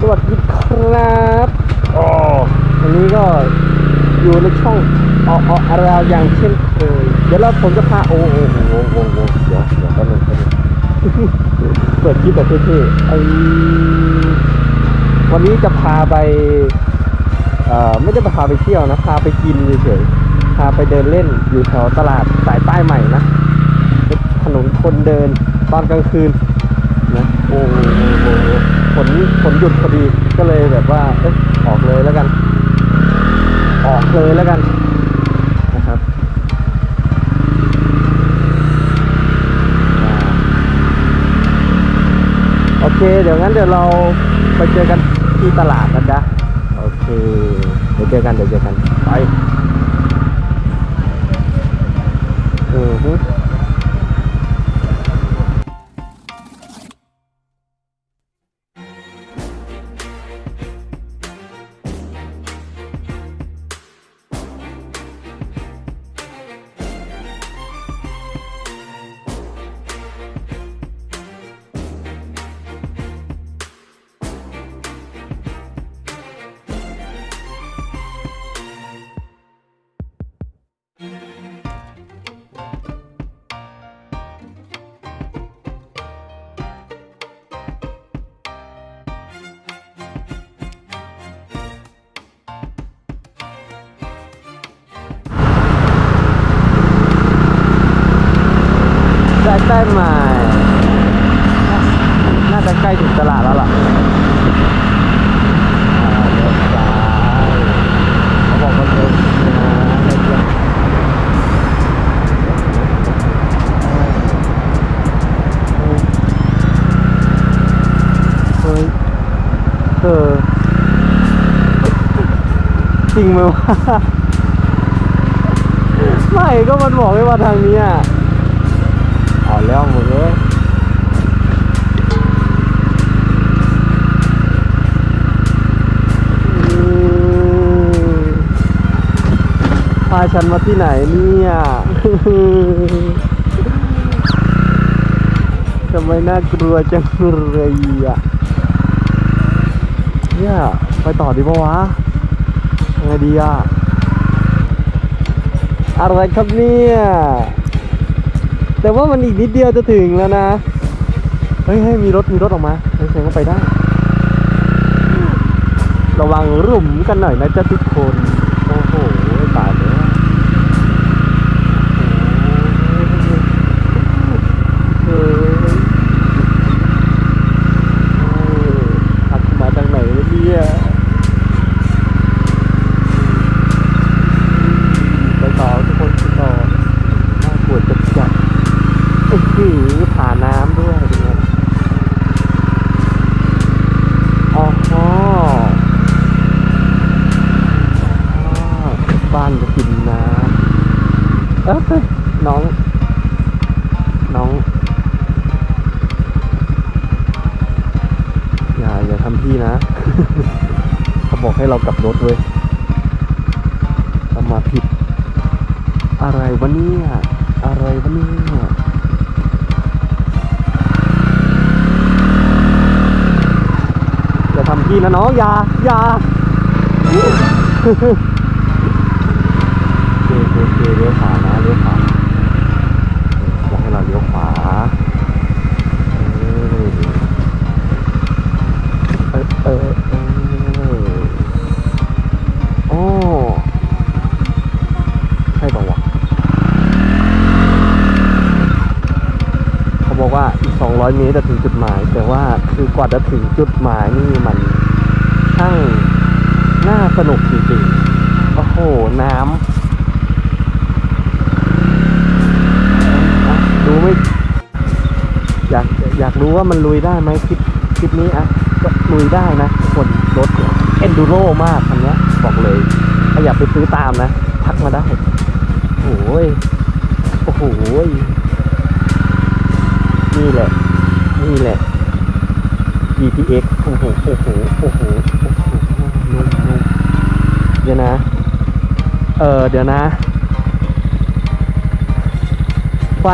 สวัสดีครับอ๋อวันนี้ก็อยู่ในช่องอออาราวอย่างเช่นเคย เดี๋ยวเราผมจะพาโอ้โหโอ้โหโอ้โหเดี๋ยวเดี๋ยวแป๊บนึงแป๊บนึงเปิดคลิปแบบเท่ๆไอวันนี้จะพาไปเอ่อไม่ได้พาไปเที่ยวนะ พาไปกินเฉยๆพาไปเดินเล่นอยู่แถวตลาดสายใต้ใหม่นะถนนคนเดินตอนกลางคืนนะโอ้โห ฝนฝนหยุดพอดีก็เลยแบบว่าเอ๊ะออกเลยแล้วกัน ออกเลยแล้วกันนะครับโอเค เดี๋ยวงั้นเดี๋ยวเราไปเจอกันที่ตลาดนะจ๊ะโอเค เดี๋ยวเจอกันเดี๋ยวเจอกันไป ได้ได้ไหม น่าจะใกล้ถึงตลาดแล้วล่ะอ่าเลี้ยวซ้ายเขาบอกว่าเลี้ยวซ้ายเลี้ยวเฮ้ยเออจริงไหมวะ ไม่ก็มันบอกให้มาทางนี้อะ อแล้วมึงเอ้ยอืมพาฉันมาที่ไหนเนี่ยทำไมน่ากลัวจังเลยอะเนี่ยไปต่อดีปะวะยังไงดีอะอะไรครับเนี่ย แต่ว่ามันอีกนิดเดียวจะถึงแล้วนะ เฮ้ยมีรถมีรถออกมาเฮ้ยแสดงว่าไปได้ ระวังรุ่มกันหน่อยนะจ๊ะทุกคน โอ้โห ตายแล้วโอ้โหเฮ้ยขับมาจากไหนวะเนี่ยไปต่อทุกคนไปต่อน่ากลัวจัดจัดๆ อื้อหือผ่าน้ำด้วยเป็นไงอ๋อฮะอ๋อบ้านจะกินน้ำ เอ้ยน้อง น้องอย่าอย่าทำพี่นะ เขาบอกให้เรากลับรถเว้ยเรามาผิด อะไรวะเนี่ย อะไรวะเนี่ยอย่าทำพี่นะน้องอย่าอย่าโอเคโอเคเคเลี้ยวขา ลี้ยวขวาบอกให้เราเลี้ยวขวาเออเออเออโอ้ใช่ปะวะเขาบอกว่าอีก200เมตรจะถึงจุดหมาย แต่ว่าคือกว่าจะถึงจุดหมายนี่มันช่างน่าสนุกจริงๆโอ้โห น้ำอะดูไม่ อยากอยากรู้ว่ามันลุยได้ไหมคลิปคลิปนี้อะก็ลุยได้นะทุกคนรถเอนดูโรมากคันนี้บอกเลยถ้าอยากไปซื้อตามนะทักมาได้โอ้ยโอ้โหยนี่แหละ นี่แหละ GTX โอ้โหโอ้โหโอ้โหโอ้โหนุ่มนุ่มเดี๋ยวนะ เออเดี๋ยวนะ ไฟ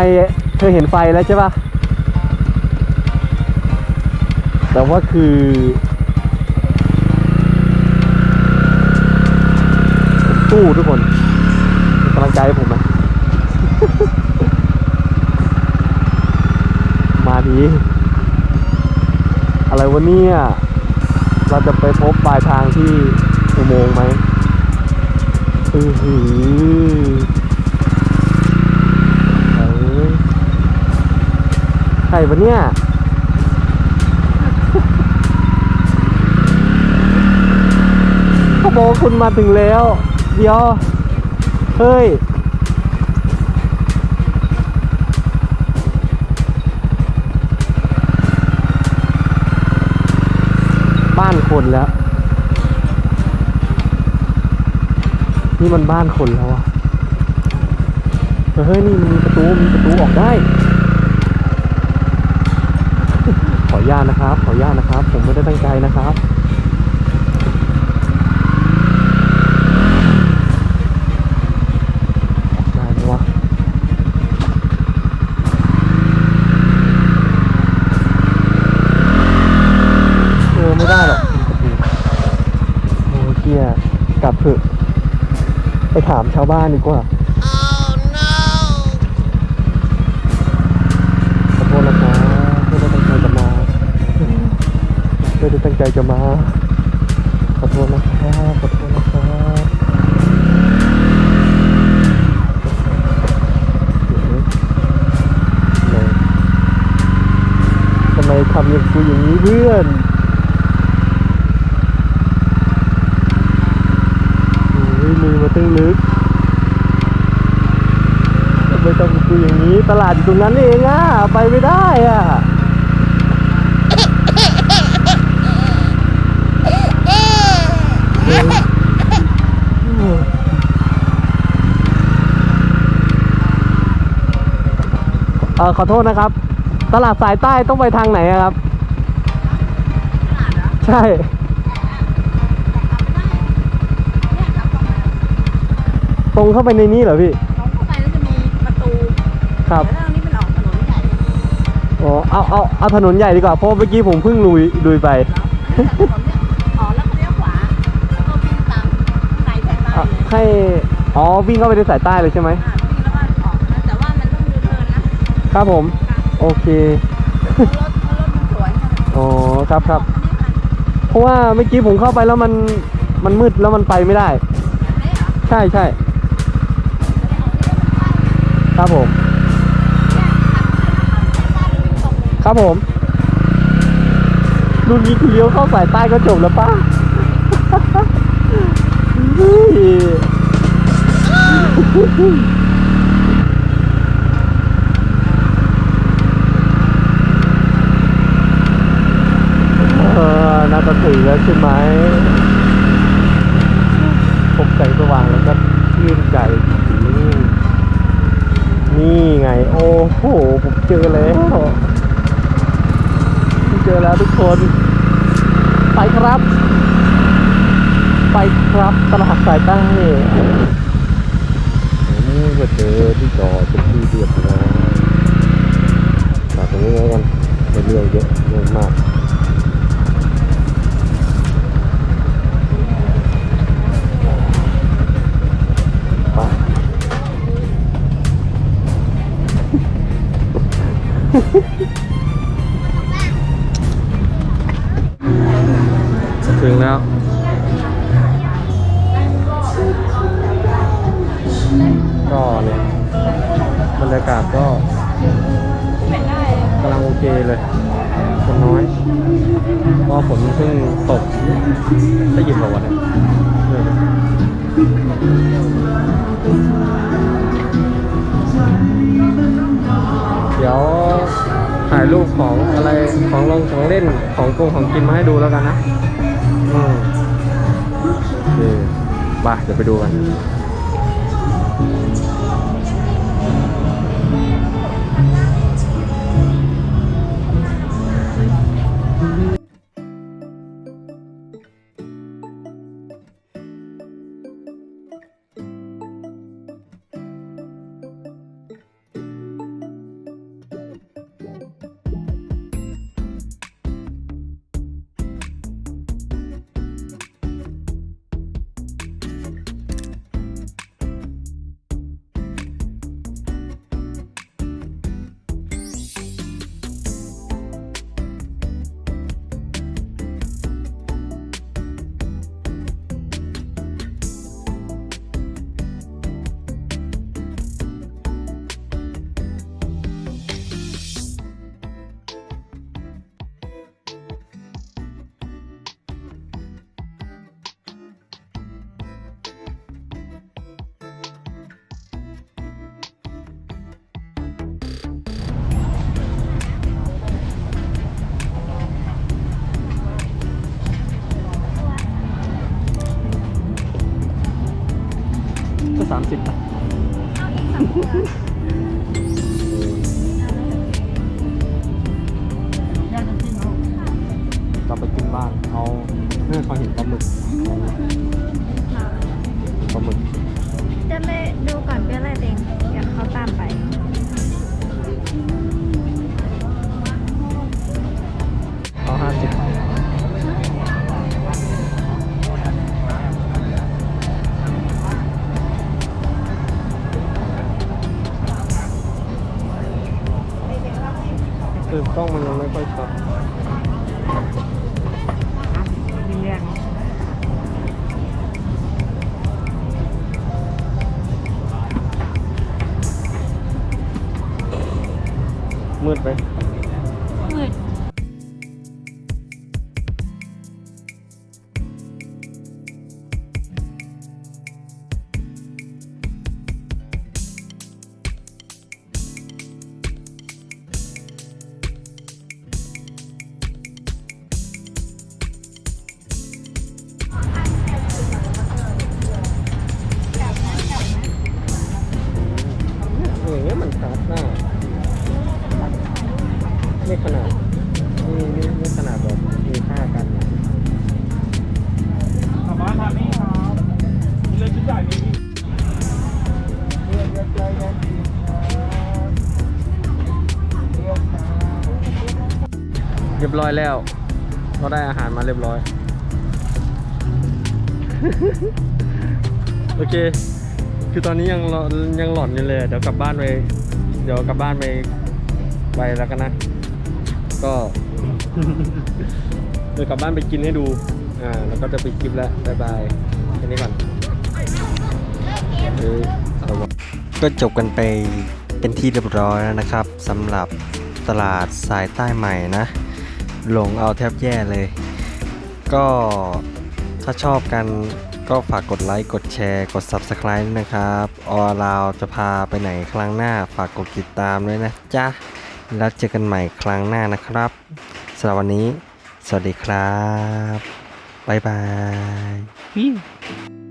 เธอเห็นไฟแล้วใช่ปะ แต่ว่าคือตู้ทุกคนกำลังใจผมนะมาดี อะไรวะเนี่ย เราจะไปพบปลายทางที่อุโมงไหมอือหือใครวะเนี่ย คุณมาถึงแล้ว เดี๋ยว เฮ้ย บ้านคนแล้ว นี่มันบ้านคนแล้วอะเฮ้ย นี่มีประตู มีประตูออกได้ ขออนุญาตนะครับ ขออนุญาตนะครับ ผมไม่ได้ตั้งใจนะครับ ได้ไหมวะเออไม่ได้หรอกโอ้เกีย กลับเถอะไปถามชาวบ้านดีกว่าขอโทษนะครับไม่ได้ตั้งใจจะมาไม่ได้ตั้งใจจะมาขอโทษนะครับขอโทษนะครับทำไมทำอย่างกูอย่างนี้เพื่อน โอ้ยมือมาตึงลึกทำไมทำกับกูอย่างนี้ตลาดอยู่ตรงนั้นเองอะ ไปไม่ได้อะเออขอโทษนะครับ ตลาดสายใต้ต้องไปทางไหนครับ ใช่ ตรงเข้าไปในนี้เหรอพี่ตรงเข้าไปแล้วจะมีประตูครับแล้วทางนี้เป็นออกถนนใหญ่อ๋อเอาเอาเอาถนนใหญ่ดีกว่าเพราะเมื่อกี้ผมเพิ่งลุยลุยไปแล้วจากถนนเนี่ยอ๋อแล้วก็เลี้ยวขวาแล้วก็วิ่งตามข้างในสายใต้อะเลยให้อ๋อวิ่งเข้าไปในสายใต้เลยใช่ไหมอ่าวิ่งแล้วก็ออกนะแต่ว่ามันต้องยูเทิร์นนะครับผม โอเคเพราะรถเพราะรถมันสวยค่ะอ๋อครับครับอันนี้มันเพราะว่าเมื่อกี้ผมเข้าไปแล้วมันมันมืดแล้วมันไปไม่ได้ อันนี้เหรอใช่ใช่ ครับผม ครับผม รุ่นนี้คือเลี้ยวเข้าสายใต้ก็จบแล้วป้าเออน่าจะถึงแล้วใช่ไหมพบแสงสว่างแล้วก็ชื่นใจ นี่ไง โอ้โห ผมเจอแล้วเจอแล้วทุกคน ไปครับ ไปครับตลาดสายใต้นี่ก็เจอที่จอดเป็นที่เรียบร้อยจอดตรงนี้กันเรื่องเยอะเรื่องมาก ถึงแล้ว ก็เนี่ยบรรยากาศก็กำลังโอเคเลยคนน้อยเพราะฝนเพิ่งตกได้ยินหรอวะเนี่ย ดี๋ยวถ่ายรูปของอะไรของลงของเล่นของกงของกินมาให้ดูแล้วกันนะ อืมโอเคไปเดี๋ยวไปดูกัน สามสิบาอี คือกล้องมันยังไม่ค่อยชัด นี่ขนาดนี่นี่นี่ขนาดแบบมีค่ากันนะกลับบ้านทานนี่ครับมีเลยชุดใหญ่มีพี่เรียบร้อยแล้ว เราได้อาหารมาเรียบร้อย โอเค คือตอนนี้ยังหลอนยังหลอนอยู่เลย เดี๋ยวกลับบ้านไป เดี๋ยวกลับบ้านไปไปแล้วกันนะ ก็ เดี๋ยวกลับบ้านไปกินให้ดู อ่า แล้วก็จะไปดคลิปแล้วบายบายแค่นี้ก่อนเออเอาวะก็จบกันไปเป็นที่เรียบร้อยแล้วนะครับสำหรับตลาดสายใต้ใหม่นะ หลงเอาแทบแย่เลย ก็ถ้าชอบกันก็ฝากกดไลค์ กดแชร์ กด Subscribe ด้วยนะครับ ออลาวจะพาไปไหนครั้งหน้าฝากกดติดตามด้วยนะจ๊ะ แล้วเจอกันใหม่ครั้งหน้านะครับสำหรับวันนี้ สวัสดีครับ บ๊ายบาย